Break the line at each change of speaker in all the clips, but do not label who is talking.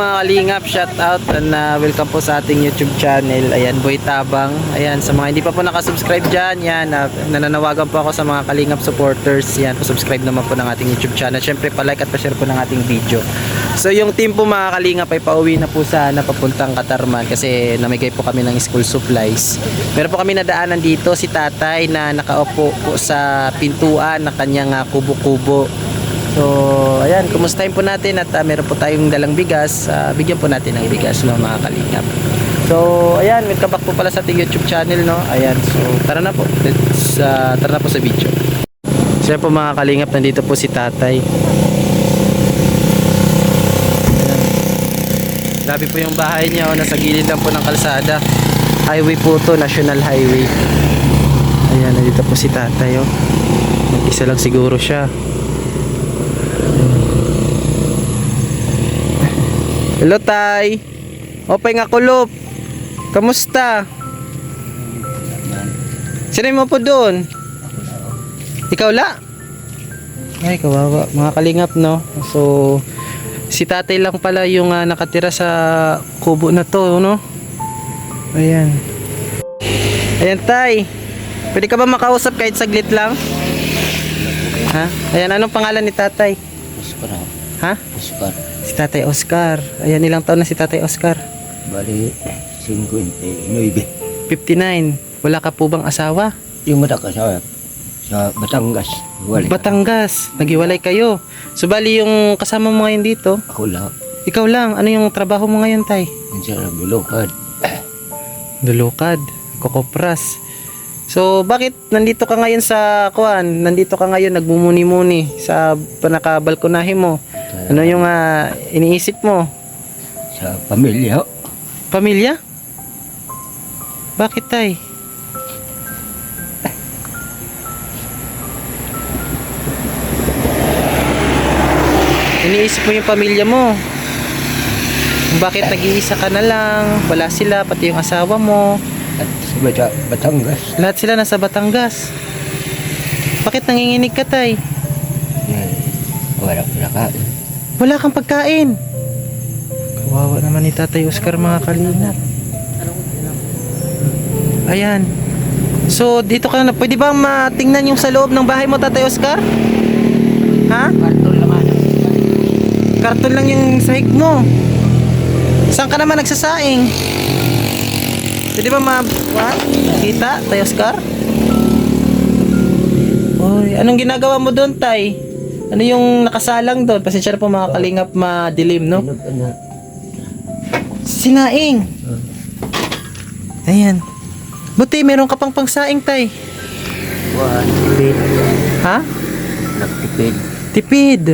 Po mga kalingap, shout out and uh, welcome po sa ating YouTube channel. Ayan, Boy Tabang. Ayan, sa mga hindi pa po nakasubscribe dyan, yan, uh, nananawagan po ako sa mga kalingap supporters. Yan, subscribe naman po ng ating YouTube channel. Siyempre, pa-like at pa-share po ng ating video. So, yung team po mga kalingap ay pauwi na po sana papuntang Katarman kasi namigay po kami ng school supplies. Meron po kami nadaanan dito si tatay na nakaupo po sa pintuan na kanyang uh, kubo-kubo. So, ayan, kumustahin po natin at ah, meron po tayong dalang bigas. Ah, bigyan po natin ng bigas no, mga kalingap. So, ayan, welcome back po pala sa ating YouTube channel, no? Ayan, so tara na po. Let's, ah, tara na po sa video. So, po mga kalingap, nandito po si tatay. Grabe po yung bahay niya, oh, nasa gilid lang po ng kalsada. Highway po to, national highway. Ayan, nandito po si tatay, oh. Mag-isa lang siguro siya. Hello, Tay. Opay nga kulop. Kamusta? Sino mo po doon? Ikaw la? Ay, kawawa. Mga kalingap, no? So, si tatay lang pala yung ah, nakatira sa kubo na to, no? Ayan. Ayan, Tay. Pwede ka ba makausap kahit saglit lang? Ha? Ayan, anong pangalan ni tatay?
Oscar ako.
Ha?
Oscar.
Tatay Oscar. Ayan, ilang taon na si Tatay Oscar?
Bali, 59.
59. Wala ka po bang asawa?
Yung mata ka sa, sa Batangas. Wala.
Batangas. Naghiwalay kayo. So, bali yung kasama mo ngayon dito,
Ako lang.
ikaw lang. Ano yung trabaho mo ngayon, Tay?
Yung sa Bulokad.
Dulukad. Kokopras. So, bakit nandito ka ngayon sa kuan? Nandito ka ngayon nagmumuni-muni sa panakabalkonahe mo? Ano yung ah, iniisip mo?
Sa pamilya.
Pamilya? Bakit, Tay? Iniisip mo yung pamilya mo. Bakit nag-iisa ka na lang? Wala sila, pati yung asawa mo.
At sa Bata- Batangas.
Lahat sila nasa Batangas. Bakit nanginginig ka, Tay?
Eh, wala pala ka.
Wala kang pagkain. Kawawa naman ni Tatay Oscar mga kalingat. Ayan. So, dito ka na. Pwede ba matingnan yung sa loob ng bahay mo, Tatay Oscar? Ha?
Karton lang ano.
Karton lang yung sahig mo. Saan ka naman nagsasaing? Pwede ba ma... What? Kita, Tay Oscar? Oy, anong ginagawa mo doon, Tay? Ano yung nakasalang doon? Pasensya na po mga kalingap madilim, no?
Ano, ano,
Sinaing. Ayan. Buti, meron ka pang pangsaing, tay.
Tipid.
Ha?
Nagtipid.
Tipid.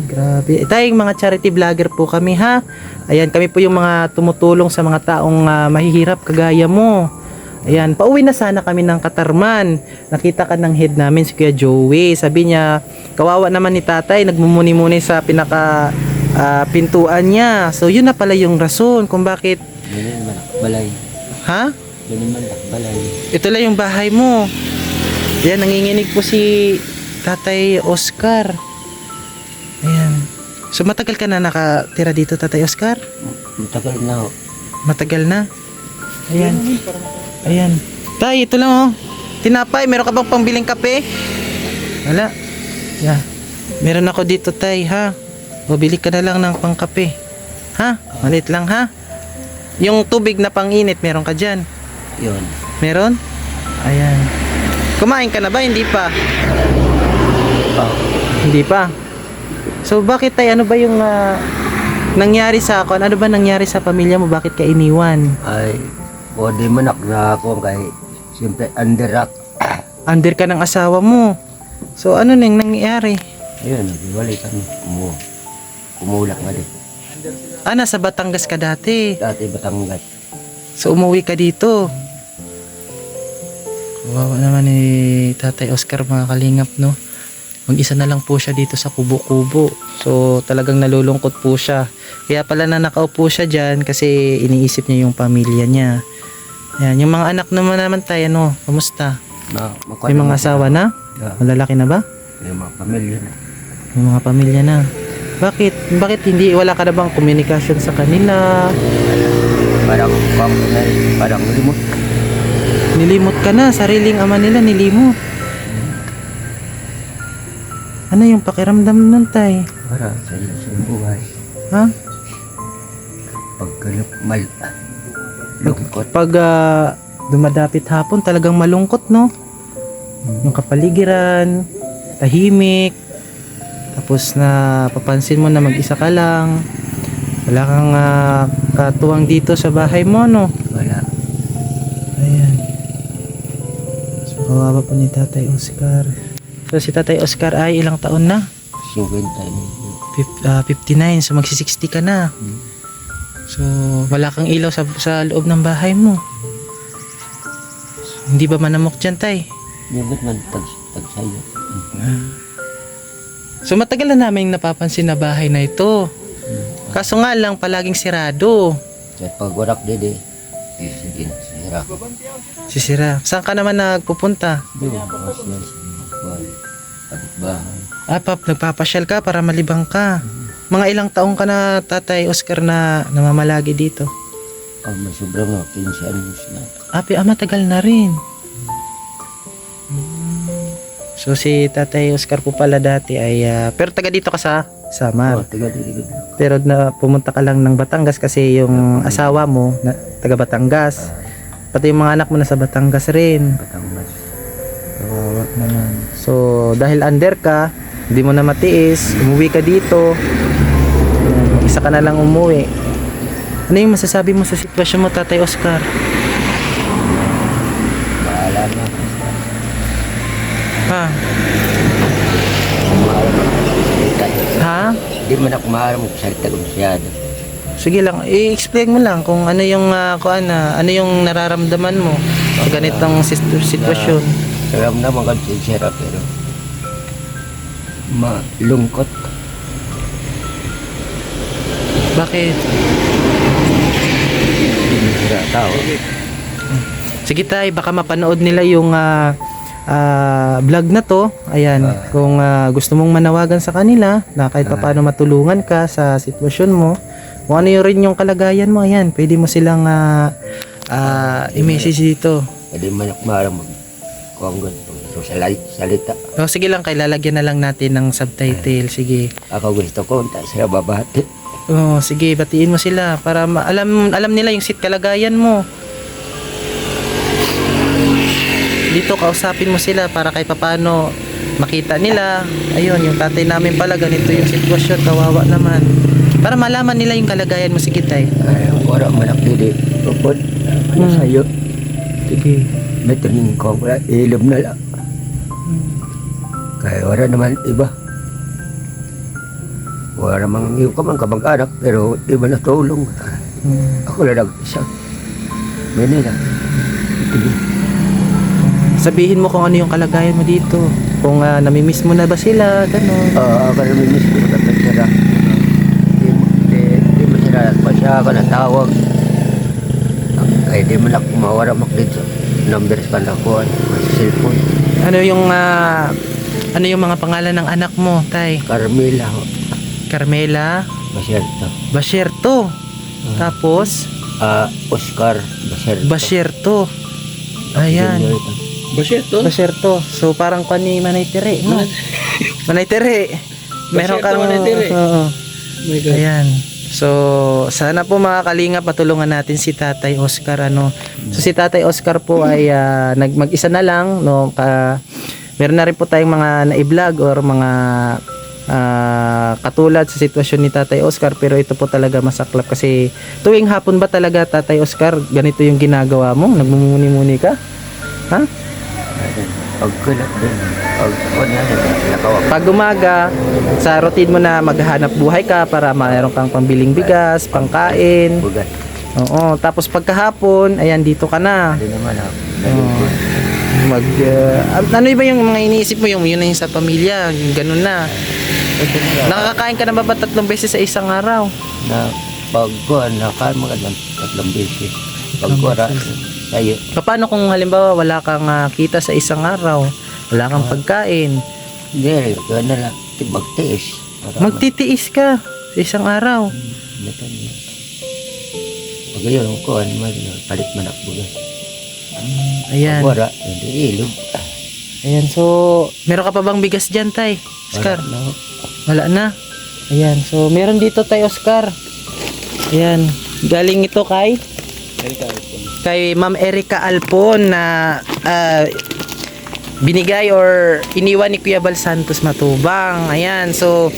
Ay, grabe. Eh, tay, mga charity vlogger po kami, ha? Ayan, kami po yung mga tumutulong sa mga taong ah, mahihirap kagaya mo. Ayan, pauwi na sana kami ng Katarman. Nakita ka ng head namin, si Kuya Joey. Sabi niya, kawawa naman ni tatay, nagmumuni-muni sa pinaka ah, pintuan niya. So, yun na pala yung rason kung bakit,
Yun naman balay.
ha?
Naman balay.
Ito lang yung bahay mo. Ayan, nanginginig po si Tatay Oscar. So matagal ka na nakatira dito, Tatay Oscar?
Matagal na ako.
Matagal na? Ayan. Ayan. Tay, ito lang oh. Tinapay, meron ka bang pambiling kape? Wala. Yeah. Meron ako dito, Tay, ha? O, bili ka na lang ng pangkape. Ha? Malit lang, ha? Yung tubig na panginit, meron ka dyan.
Yun.
Meron? Ayan. Kumain ka na ba? Hindi pa.
Oh.
Hindi pa. So bakit tay ano ba yung ah, nangyari sa ako? Ano ba nangyari sa pamilya mo? Bakit ka iniwan?
Ay, body manak na ako kay siyempre underak.
Under ka ng asawa mo. So ano nang nangyari?
Ayun, naghiwalay kami. Kumu kumulak nga din.
Ah, nasa Batangas ka dati.
Dati Batangas.
So umuwi ka dito. Wow naman ni Tatay Oscar mga kalingap no. Mag-isa na lang po siya dito sa kubo-kubo. So talagang nalulungkot po siya. Kaya pala na nakaupo siya dyan kasi iniisip niya yung pamilya niya. Yan, yung mga anak naman naman tayo ano, kamusta?
Na,
May mga asawa na?
Yeah.
Malalaki na ba?
May mga pamilya na.
May mga pamilya na. Bakit? Bakit hindi wala ka na bang komunikasyon sa kanila?
Parang pang na parang limot.
Nilimot ka na, sariling ama nila nilimot. Ano yung pakiramdam nun, tay?
Para sa iyo sa buhay.
Ha?
Pagkalap mal. Lungkot.
Pag ah, dumadapit hapon, talagang malungkot, no? Yung kapaligiran, tahimik, tapos na papansin mo na mag-isa ka lang. Wala kang ah, katuwang dito sa bahay mo, no?
Wala.
Ayan. So, kawawa po ni Tatay Oscar. So, si Tatay Oscar ay ilang taon na?
50 na.
Fif- ah, 59. So, magsi-60 ka na.
Hmm.
So, wala kang ilaw sa, sa loob ng bahay mo. So, hindi ba manamok dyan, Tay?
Nibot man tag tag sayo.
So, matagal na namin napapansin na bahay na ito. Kaso nga lang, palaging sirado.
Sa pagwarak dede. Isigin sira.
Sisira. Saan ka naman nagpupunta?
Doon, sa buhay. Kapitbahay.
Ah, pap, nagpapasyal ka para malibang ka. Mga ilang taong ka na, Tatay Oscar, na namamalagi dito?
Ang may sobrang nga, 15 anos na.
Api, ah, matagal na rin. So, si Tatay Oscar po pala dati ay, ah, pero taga dito ka sa
Oh,
Samar.
tiga tiga.
Pero na pumunta ka lang ng Batangas kasi yung asawa mo, na, taga Batangas. Pati yung mga anak mo nasa Batangas rin.
Batangas.
Naman. So, dahil under ka, hindi mo na matiis, umuwi ka dito. Ayan, Isa ka na lang umuwi. Ano yung masasabi mo sa sitwasyon mo, Tatay Oscar?
Bahala na.
Ha? Ha?
Di man ako maaram magsalita kung masyado.
Sige lang, i-explain mo lang kung ano yung ah, kung ano, ano yung nararamdaman mo sa ganitong sitwasyon.
Alam naman ka sincere pero malungkot.
Bakit?
Sila tao.
Sige tay, baka mapanood nila yung ah, ah, vlog na to. Ayan, kung ah, gusto mong manawagan sa kanila na kahit paano matulungan ka sa sitwasyon mo, kung ano yung rin yung kalagayan mo, ayan, pwede mo silang ah, ah, i-message dito.
Hindi man mag kuang ganito. So salita, salita.
O, sige lang, kay lalagyan na lang natin ng subtitle. Sige.
Ako gusto ko, unta sila babati.
Oh, sige, batiin mo sila para ma- alam alam nila yung sit kalagayan mo. Dito kausapin mo sila para kahit papaano makita nila. Ayun, yung tatay namin pala ganito yung sitwasyon, kawawa naman. Para malaman nila yung kalagayan mo sige tay.
Ay, wala man ako dili. Upod. Ano
Hmm.
sa'yo?
Sige.
May tingin ko, wala, ilom na lang. Kaya wala naman iba. Wala namang iyo ka man kamag-anak, pero iba na tulong.
Hmm.
Ako lang isa. Manila.
Sabihin mo kung ano yung kalagayan mo dito. Kung uh, namimiss mo na ba sila, gano'n.
Ah, ako namin miss ko na sila. Di mo, sila pa siya ako natawag. Kaya di mo na ako mawara mak dito. Numbers pa na ko, sa cellphone.
Ano yung ah, ano yung mga pangalan ng anak mo, tay?
Carmela, ho.
Carmela,
Basyerto.
Basierto. Tapos,
Ah, Oscar Basyerto.
Basierto. Ayan.
Junior ito.
So, parang pa ni Manay Tere, no? Manay Tere. Meron
Basierto,
kang...
Manay Tere.
Oo.
Oh my God.
Ayan. So, sana po mga kalinga patulungan natin si Tatay Oscar ano. So si Tatay Oscar po ay ah, nag mag-isa na lang no ka meron na rin po tayong mga na-vlog or mga ah, katulad sa sitwasyon ni Tatay Oscar pero ito po talaga masaklap kasi tuwing hapon ba talaga Tatay Oscar ganito yung ginagawa mo? Nagmumuni-muni ka? Ha?
Pagkulat din. Pag yan, nakawag.
Pag umaga, sa routine mo na maghahanap buhay ka para mayroon kang pambiling bigas, pangkain.
Bugat.
Oo, tapos pagkahapon, ayan dito ka na.
Hindi naman ako. Nalungkot.
Mag uh, ano ba yung mga iniisip mo yung yun na yung sa pamilya, yung ganun na. Nakakain ka na ba ba tatlong beses sa isang araw?
Na pagkuhan, nakain mga tatlong beses. Pagkuha, sa'yo.
Paano kung halimbawa wala kang ah, kita sa isang araw, wala kang pagkain,
Hindi, kaya na lang. Tibag tiis.
Magtitiis ka sa isang araw.
Niya. Pag yun, kuhan man, palit man ako bugas.
Ayan.
Wala, hindi ilog.
Ayan, so, meron ka pa bang bigas dyan, tay? Oscar?
Wala na.
Wala na. Ayan, so, meron dito, tay, Oscar. Ayan, galing ito kay? Kay Ma'am Erika Alpon na ah, binigay or iniwan ni Kuya Bal Santos Matubang. Ayan, so,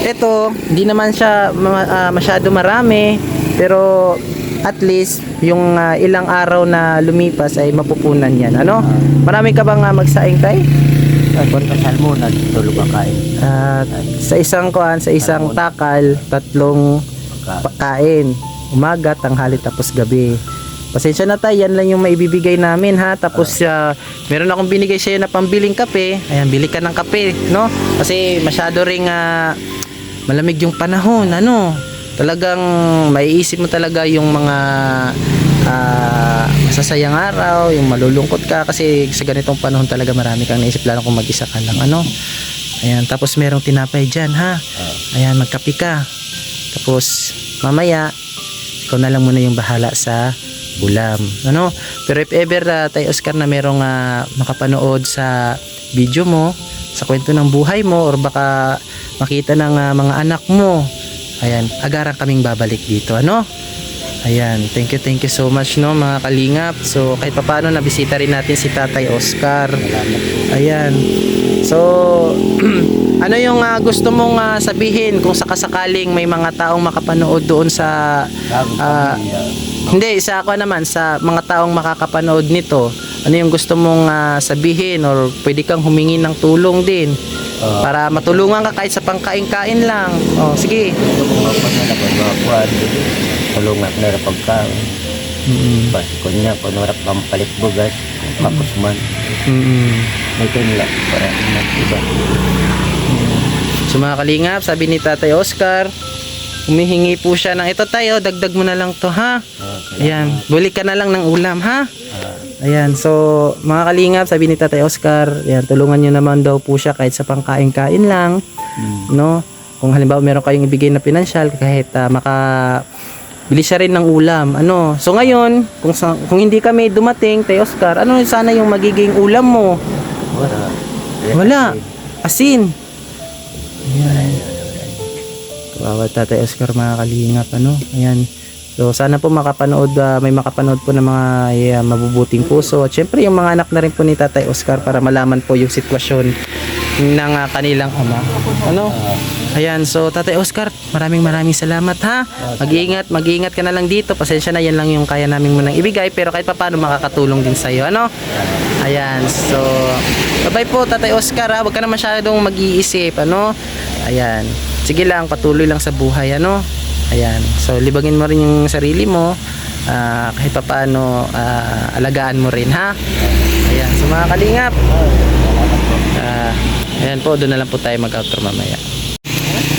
ito, hindi naman siya ma- ah, masyado marami, pero at least yung ah, ilang araw na lumipas ay mapupunan yan. Ano? Marami ka bang ah, magsaing tay?
Tulog ka kain.
At sa isang kuan, sa isang takal, tatlong
Ka-
pagkain. Umaga, tanghali, tapos gabi. Pasensya na tayo, yan lang yung maibibigay namin ha. Tapos ah, meron akong binigay sa'yo na pambiling kape. Ayan, bili ka ng kape, no? Kasi masyado ring ah, malamig yung panahon, ano? Talagang maiisip mo talaga yung mga ah, masasayang araw, yung malulungkot ka kasi sa ganitong panahon talaga marami kang naisip lalo kung mag-isa ka lang, ano? Ayan, tapos merong tinapay dyan, ha? Ayan, magkapi ka. Tapos, mamaya, ikaw na lang muna yung bahala sa ulam. Ano? Pero if ever, uh, tayo Oscar, na merong ah, makapanood sa video mo, sa kwento ng buhay mo, or baka makita ng ah, mga anak mo, ayan, agaran kaming babalik dito. Ano? Ayan, thank you, thank you so much, no, mga kalingap. So, kahit papaano, nabisita rin natin si Tatay Oscar. Ayan. So, ano yung ah, gusto mong ah, sabihin kung sakasakaling may mga taong makapanood doon sa
pamilya.
hindi sa ako naman sa mga taong makakapanood nito ano yung gusto mong ah, sabihin or pwede kang humingi ng tulong din
Ah.
para matulungan ka kahit sa pangkain-kain lang oh sige
Ito tulungan na rin pagkain.
mm
Bas, kunya, panurap pampalit bugas, tapos man, may kanila, para nag-iba.
So mga kalingap sabi ni Tatay Oscar humihingi po siya ng ito tayo dagdag mo na lang to ha ayan buli ka na lang ng ulam ha Ayan, so mga kalingap, sabi ni Tatay Oscar, ayan, tulungan nyo naman daw po siya kahit sa pangkain-kain lang, no? Kung halimbawa meron kayong ibigay na pinansyal, kahit ah, maka bili siya rin ng ulam. Ano? So ngayon, kung sa, kung hindi kami dumating, Tay Oscar, ano sana yung magiging ulam mo?
Wala.
Wala. Asin. Ayan. Kawawa Tatay Oscar mga kalingap, ano? Ayan. So sana po makapanood, ah, may makapanood po ng mga yeah, mabubuting puso. At syempre yung mga anak na rin po ni Tatay Oscar para malaman po yung sitwasyon ng ah, kanilang ama. Ano? Ayan, so Tatay Oscar, maraming maraming salamat ha. Mag-iingat, mag-iingat ka na lang dito. Pasensya na, yan lang yung kaya namin munang ibigay. Pero kahit paano makakatulong din sa'yo, ano? Ayan, so bye po Tatay Oscar ha. Huwag ka na masyadong mag-iisip, ano? Ayan, sige lang, patuloy lang sa buhay, ano? Ayan, so libangin mo rin yung sarili mo. Ah, kahit paano ah, alagaan mo rin ha. Ayan, so mga kalingap. Ah, ayan po, doon na lang po tayo mag-outro mamaya.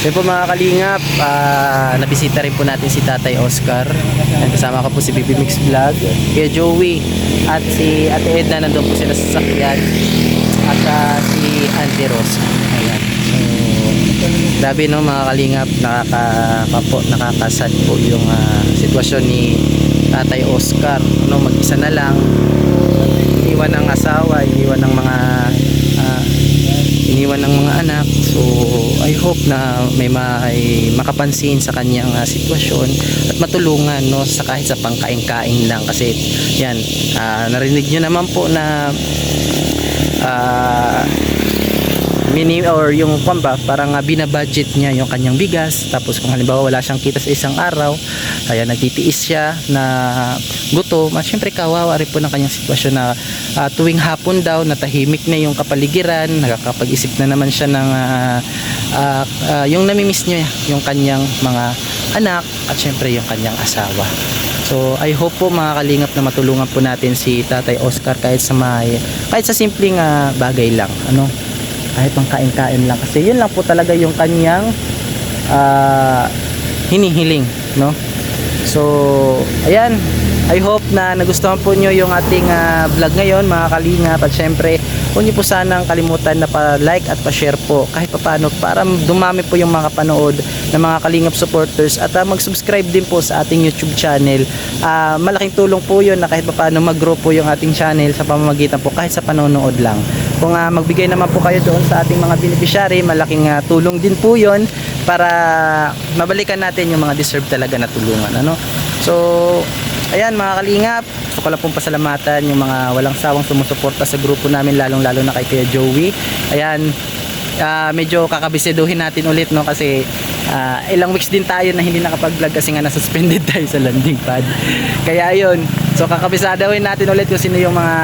Yan po mga kalingap, ah, nabisita rin po natin si Tatay Oscar. Ayan, kasama ko po si Bibi Mix Vlog, Kuya Joey, at si Ate Edna nandun po sila sa sasakyan. At ah, si Auntie Rosa. Ayan. Grabe no mga kalingap, nakaka, po, nakakasad po yung ah, sitwasyon ni Tatay Oscar. No, mag-isa na lang, iniwan ng asawa, iniwan ng mga ah, iniwan ng mga anak. So, I hope na may, may makapansin sa kanyang ah, sitwasyon at matulungan no sa kahit sa pangkain-kain lang kasi yan ah, narinig nyo naman po na ah, mini or yung kwan ba parang uh, binabudget niya yung kanyang bigas. Tapos kung halimbawa wala siyang kita sa isang araw kaya nagtitiis siya na gutom at syempre kawawa rin po ng kanyang sitwasyon na ah, tuwing hapon daw natahimik na yung kapaligiran. Nakakapag-isip na naman siya ng ah, ah, ah, yung namimiss niya yung kanyang mga anak at syempre yung kanyang asawa. So I hope po mga kalingap na matulungan po natin si Tatay Oscar kahit sa may kahit sa simpleng ah, bagay lang. Ano kahit pang kain-kain lang. Kasi yun lang po talaga yung kanyang ah, hinihiling no? So ayan. I hope na nagustuhan po nyo yung ating ah, vlog ngayon mga kalingap. At syempre huwag niyo po sanang kalimutan na pa-like at pa-share po kahit papaano para dumami po yung mga panood ng mga Kalingap supporters. At ah, mag-subscribe din po sa ating YouTube channel. Ah, malaking tulong po yun na kahit papaano mag-grow po yung ating channel sa pamamagitan po kahit sa panonood lang. Kung ah, magbigay naman po kayo doon sa ating mga beneficiary, malaking ah, tulong din po yun para mabalikan natin yung mga deserve talaga na tulungan. Ano? So, ayan mga kalingap, gusto ko lang pong pasalamatan yung mga walang sawang sumusuporta sa grupo namin, lalong-lalo na kay Kuya Joey. Ayan, ah, medyo kakabisiduhin natin ulit no kasi ah, ilang weeks din tayo na hindi nakapag-vlog kasi nga nasuspended tayo sa landing pad. Kaya ayun, so kakabisadawin natin ulit kung sino yung mga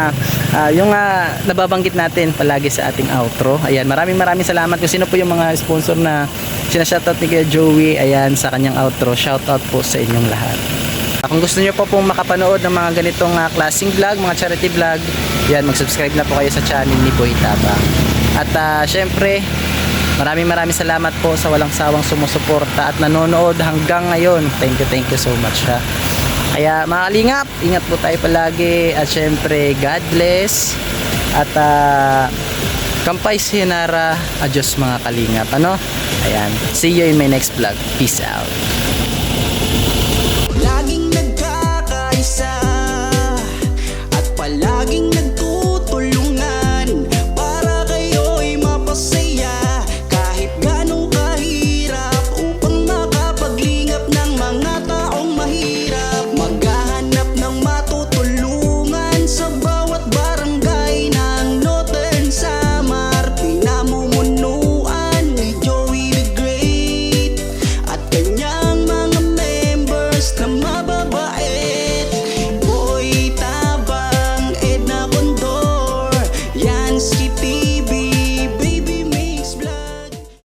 ah, yung ah, nababanggit natin palagi sa ating outro. Ayan, maraming maraming salamat kung sino po yung mga sponsor na sinashoutout ni Kuya Joey ayan sa kanyang outro. Shoutout po sa inyong lahat. Ah, Kung gusto niyo po pong makapanood ng mga ganitong uh, klaseng vlog, mga charity vlog, yan, mag-subscribe na po kayo sa channel ni Boy Tabang. At ah, syempre, maraming maraming salamat po sa walang sawang sumusuporta at nanonood hanggang ngayon. Thank you, thank you so much. Ha. Kaya mga kalingap, ingat po tayo palagi at syempre, God bless. At ah, Kampay Sayonara, adios mga kalingap. Ano? Ayan. See you in my next vlog. Peace out.